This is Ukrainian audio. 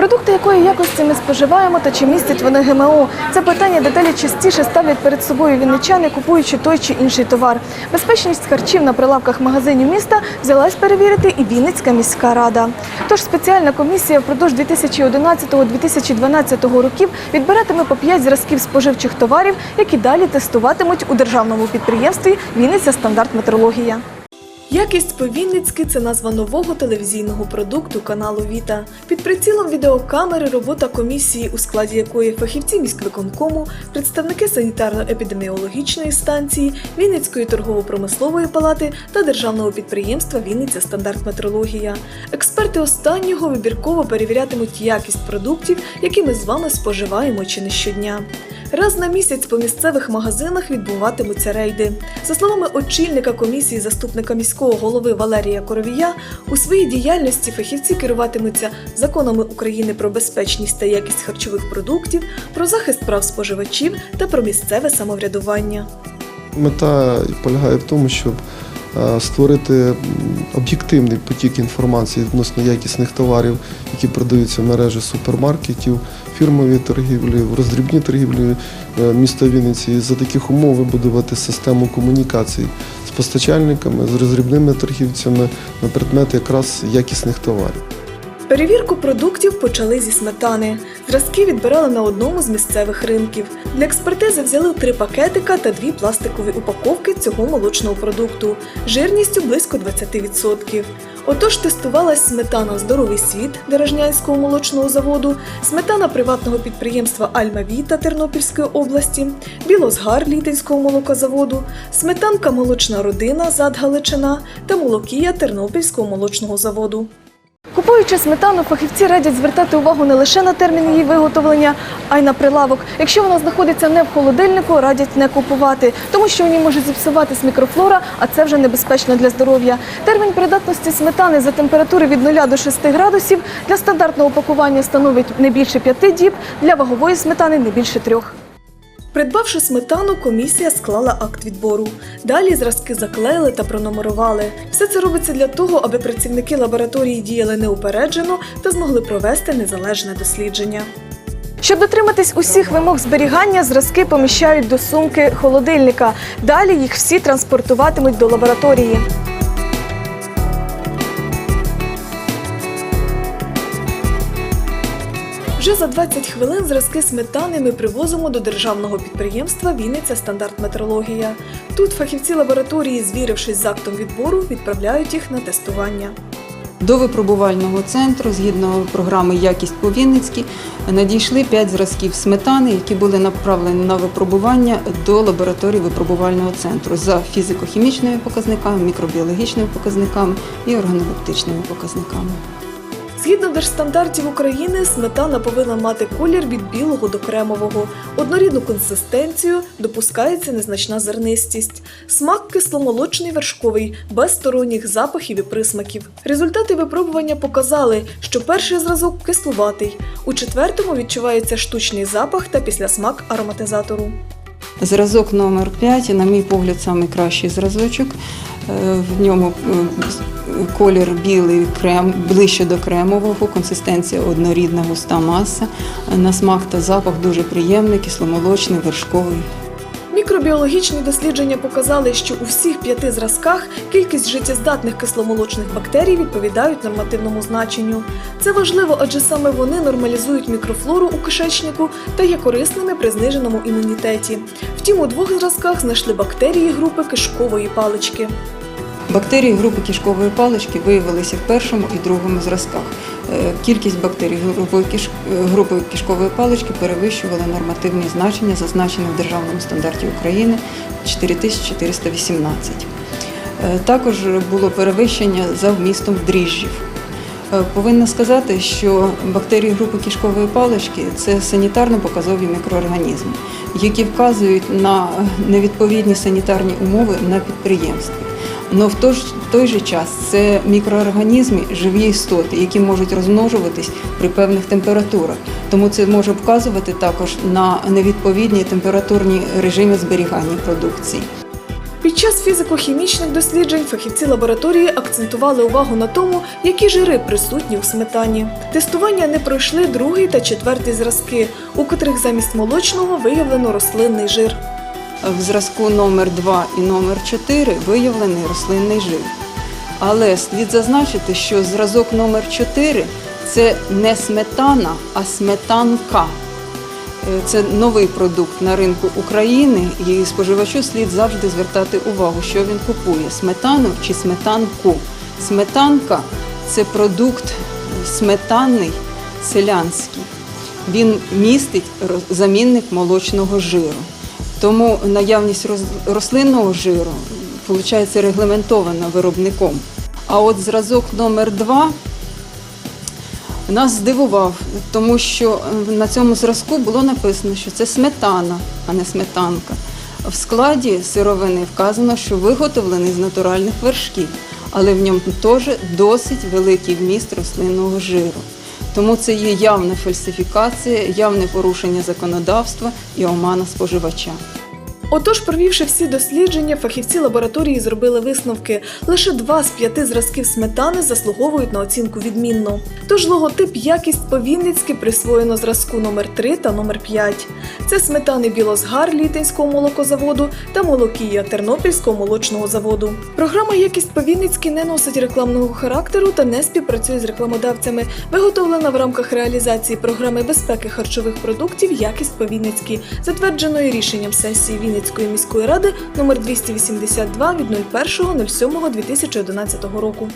Продукти якої якості ми споживаємо та чи містять вони ГМО? Це питання дедалі частіше ставлять перед собою вінничани, купуючи той чи інший товар. Безпечність харчів на прилавках магазинів міста взялась перевірити і Вінницька міська рада. Тож спеціальна комісія впродовж 2011-2012 років відбиратиме по 5 зразків споживчих товарів, які далі тестуватимуть у державному підприємстві Вінниця стандарт метрологія. Якість по-вінницьки – це назва нового телевізійного продукту каналу Віта. Під прицілом відеокамери робота комісії, у складі якої фахівці міськвиконкому, представники санітарно-епідеміологічної станції, Вінницької торгово-промислової палати та державного підприємства Вінниця стандарт метрологія. Експерти останнього вибірково перевірятимуть якість продуктів, які ми з вами споживаємо чи не щодня. Раз на місяць по місцевих магазинах відбуватимуться рейди. За словами очільника комісії заступника міського голови Валерія Коровія, у своїй діяльності фахівці керуватимуться законами України про безпечність та якість харчових продуктів, про захист прав споживачів та про місцеве самоврядування. Мета полягає в тому, щоб створити об'єктивний потік інформації відносно якісних товарів, які продаються в мережі супермаркетів, фірмові торгівлі, в роздрібній торгівлі е, міста Вінниці. І за таких умов вибудувати систему комунікацій з постачальниками, з роздрібними торгівцями на предмет якраз якісних товарів. Перевірку продуктів почали зі сметани. Зразки відбирали на одному з місцевих ринків. Для експертизи взяли три пакетика та дві пластикові упаковки цього молочного продукту жирністю близько 20%. Отож тестувалась сметана Здоровий світ Дорожнянського молочного заводу, сметана приватного підприємства Альма Віта Тернопільської області, Білозгар Літинського молокозаводу, сметанка Молочна родина Зад Галичина та молокія Тернопільського молочного заводу. Купуючи сметану, фахівці радять звертати увагу не лише на термін її виготовлення, а й на прилавок. Якщо вона знаходиться не в холодильнику, радять не купувати, тому що в ній може зіпсуватись мікрофлора, а це вже небезпечно для здоров'я. Термін придатності сметани за температури від 0 до 6 градусів для стандартного пакування становить не більше 5 діб, для вагової сметани не більше трьох. Придбавши сметану, комісія склала акт відбору. Далі зразки заклеїли та пронумерували. Все це робиться для того, аби працівники лабораторії діяли неупереджено та змогли провести незалежне дослідження. Щоб дотриматись усіх вимог зберігання, зразки поміщають до сумки холодильника. Далі їх всі транспортуватимуть до лабораторії. Вже за 20 хвилин зразки сметани ми привозимо до державного підприємства Вінниця стандарт метрологія. Тут фахівці лабораторії, звірившись з актом відбору, відправляють їх на тестування. До випробувального центру, згідно програми Якість по Вінницькій, надійшли 5 зразків сметани, які були направлені на випробування до лабораторії випробувального центру за фізико-хімічними показниками, мікробіологічними показниками і органолептичними показниками. Згідно держстандартів України, сметана повинна мати колір від білого до кремового, однорідну консистенцію, допускається незначна зернистість, смак кисломолочний вершковий, без сторонніх запахів і присмаків. Результати випробування показали, що перший зразок кислуватий, у четвертому відчувається штучний запах та післясмак ароматизатору. Зразок номер 5 на мій погляд, найкращий зразочок. Е, В ньому е, колір білий крем ближче до кремового, консистенція однорідна, густа маса. На смак та запах дуже приємний, кисломолочний, вершковий. Мікробіологічні дослідження показали, що у всіх п'яти зразках кількість життєздатних кисломолочних бактерій відповідають нормативному значенню. Це важливо, адже саме вони нормалізують мікрофлору у кишечнику та є корисними при зниженому імунітеті. Втім, у двох зразках знайшли бактерії групи кишкової палички. Бактерії групи кишкової палички виявилися в першому і другому зразках. Е, Кількість бактерій групи, киш... кишкової палички перевищувала нормативні значення, зазначені в Державному стандарті України 4418. Е, Також було перевищення за вмістом дріжджів. Е, Повинна сказати, що бактерії групи кишкової палички це санітарно-показові мікроорганізми, які вказують на невідповідні санітарні умови на підприємстві. Але в той, той же час це мікроорганізми, живі істоти, які можуть розмножуватись при певних температурах. Тому це може вказувати також на невідповідні температурні режими зберігання продукції. Під час фізико-хімічних досліджень фахівці лабораторії акцентували увагу на тому, які жири присутні у сметані. Тестування не пройшли другий та четвертий зразки, у котрих замість молочного виявлено рослинний жир. В зразку номер 2 і номер 4 виявлений рослинний жир. Але слід зазначити, що зразок номер 4 це не сметана, а сметанка. Е, Це новий продукт на ринку України, і споживачу слід завжди звертати увагу, що він купує: сметану чи сметанку. Сметанка це продукт сметанний селянський. Він містить замінник молочного жиру. Тому наявність рослинного жиру виходить регламентована виробником. А от зразок номер 2 нас здивував, тому що на цьому зразку було написано, що це сметана, а не сметанка. В складі сировини вказано, що виготовлений з натуральних вершків, але в ньому теж досить великий вміст рослинного жиру. Тому це є явна фальсифікація, явне порушення законодавства і омана споживача. Отож, провівши всі дослідження, фахівці лабораторії зробили висновки. Лише два з п'яти зразків сметани заслуговують на оцінку відмінно. Тож логотип якість по-вінницьки присвоєно зразку номер 3 та номер 5. Це сметани Білозгар Літинського молокозаводу та Молокія Тернопільського молочного заводу. Програма Якість по-вінницьки не носить рекламного характеру та не співпрацює з рекламодавцями. Виготовлена в рамках реалізації програми безпеки харчових продуктів Якість по-вінницьки, затвердженої рішенням сесії Вінницької міської ради номер 282 від 01.07.2011 року.